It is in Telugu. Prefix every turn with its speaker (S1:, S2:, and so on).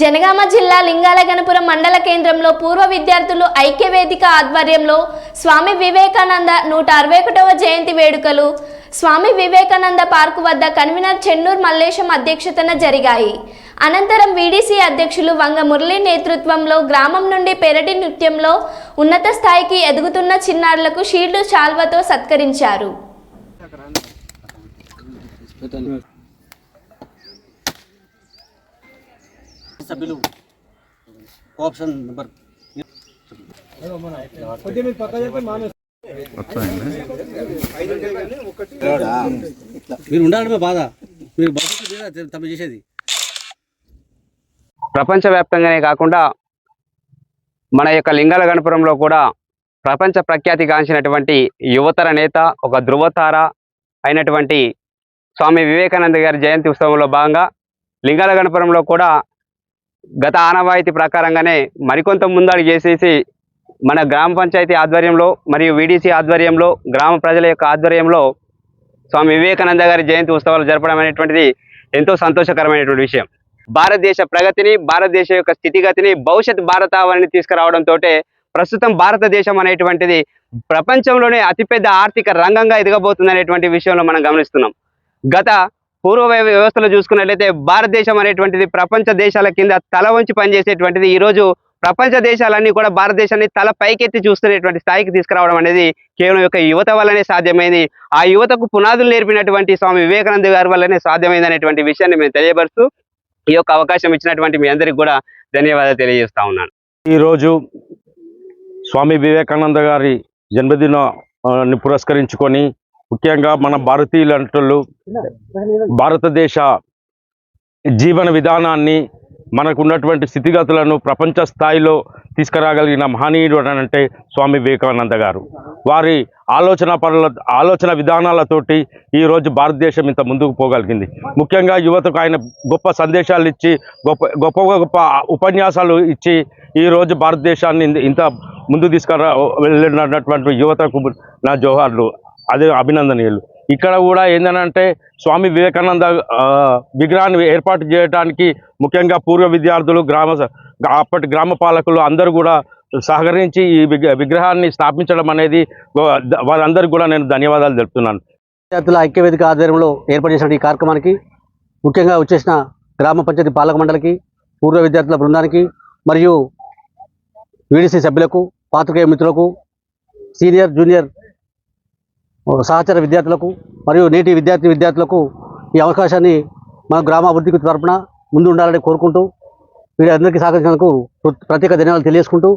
S1: జనగామ జిల్లా లింగాలగనపురం మండల కేంద్రంలో పూర్వ విద్యార్థులు ఐక్యవేదిక ఆధ్వర్యంలో స్వామి వివేకానంద నూట అరవై ఒకటవ జయంతి వేడుకలు స్వామి వివేకానంద పార్కు వద్ద కన్వీనర్ చెన్నూరు మల్లేశం అధ్యక్షతన జరిగాయి. అనంతరం వీడీసీ అధ్యక్షులు వంగ మురళి నేతృత్వంలో గ్రామం నుండి పెరటి నృత్యంలో ఉన్నత స్థాయికి ఎదుగుతున్న చిన్నారులకు షీల్డ్ శాల్వతో సత్కరించారు.
S2: సభ్యులు. ఆప్షన్ నెంబర్ మీరు ఉండాలి బాధ. మీరు భవిష్యత్తు తమ చేసేది.
S3: ప్రపంచవ్యాప్తంగానే కాకుండా మన యొక్క లింగాల గణపురంలో కూడా ప్రపంచ ప్రఖ్యాతి గాంచినటువంటి యువతర నేత ఒక ధృవతార అయినటువంటి స్వామి వివేకానంద గారి జయంతి ఉత్సవంలో భాగంగా లింగాల గణపురంలో కూడా గత ఆనవాయితీ ప్రకారంగానే మరికొంత ముందడుగు చేసేసి మన గ్రామ పంచాయతీ ఆధ్వర్యంలో మరియు వీడీసీ ఆధ్వర్యంలో గ్రామ ప్రజల యొక్క ఆధ్వర్యంలో స్వామి వివేకానంద గారి జయంతి ఉత్సవాలు జరపడం అనేటువంటిది ఎంతో సంతోషకరమైనటువంటి విషయం. భారతదేశ ప్రగతిని భారతదేశ యొక్క స్థితిగతిని భవిష్యత్ భారతావరణి తీసుకురావడంతో ప్రస్తుతం భారతదేశం అనేటువంటిది ప్రపంచంలోనే అతిపెద్ద ఆర్థిక రంగంగా ఎదగబోతుంది అనేటువంటి విషయంలో మనం గమనిస్తున్నాం. గత పూర్వ వ్యవస్థలో చూసుకున్నట్లయితే భారతదేశం అనేటువంటిది ప్రపంచ దేశాల కింద తల వంచి పనిచేసేటువంటిది. ఈరోజు ప్రపంచ దేశాలన్నీ కూడా భారతదేశాన్ని తల పైకెత్తి చూస్తున్నటువంటి స్థాయికి తీసుకురావడం అనేది కేవలం యొక్క యువత వల్లనే సాధ్యమైంది. ఆ యువతకు పునాదులు నేర్పినటువంటి స్వామి వివేకానంద గారి వల్లనే సాధ్యమైంది అనేటువంటి విషయాన్ని మేము తెలియపరుస్తూ ఈ యొక్క అవకాశం ఇచ్చినటువంటి మీ అందరికి కూడా ధన్యవాదాలు తెలియజేస్తా ఉన్నాను.
S4: ఈరోజు స్వామి వివేకానంద గారి జన్మదినాన్ని పురస్కరించుకొని ముఖ్యంగా మన భారతీయులంటూ భారతదేశ జీవన విధానాన్ని మనకున్నటువంటి స్థితిగతులను ప్రపంచ స్థాయిలో తీసుకురాగలిగిన మహనీయుడు అని అంటే స్వామి వివేకానంద గారు. వారి ఆలోచన పనుల ఆలోచన విధానాలతోటి ఈరోజు భారతదేశం ఇంత ముందుకు పోగలిగింది. ముఖ్యంగా యువతకు ఆయన గొప్ప సందేశాలు ఇచ్చి గొప్ప గొప్ప గొప్ప ఉపన్యాసాలు ఇచ్చి ఈరోజు భారతదేశాన్ని ఇంత- ఇంత ముందు తీసుకురా వెళ్ళినటువంటి యువతకు నా జోహార్లు అదే అభినందనీయులు. ఇక్కడ కూడా ఏంటంటే స్వామి వివేకానంద విగ్రహాన్ని ఏర్పాటు చేయడానికి ముఖ్యంగా పూర్వ విద్యార్థులు గ్రామ అప్పటి గ్రామ పాలకులు అందరూ కూడా సహకరించి ఈ విగ్ర- విగ్రహాన్ని స్థాపించడం అనేది వారందరికీ కూడా నేను ధన్యవాదాలు తెలుపుతున్నాను.
S2: విద్యార్థుల ఐక్యవేదిక ఆధ్వర్యంలో ఏర్పాటు చేసిన ఈ కార్యక్రమానికి ముఖ్యంగా వచ్చేసిన గ్రామ పంచాయతీ పాలక మండలికి పూర్వ విద్యార్థుల బృందానికి మరియు వీడిసి సభ్యులకు పాత్రికేయ మిత్రులకు సీనియర్ జూనియర్ సహచర విద్యార్థులకు మరియు నేటి విద్యార్థి విద్యార్థులకు ఈ అవకాశాన్ని మన గ్రామాభివృద్ధికి తరపున ముందు ఉండాలని కోరుకుంటూ వీరందరికీ సహకరించినందుకు ప్రత్యేక ధన్యవాదాలు తెలియజేసుకుంటూ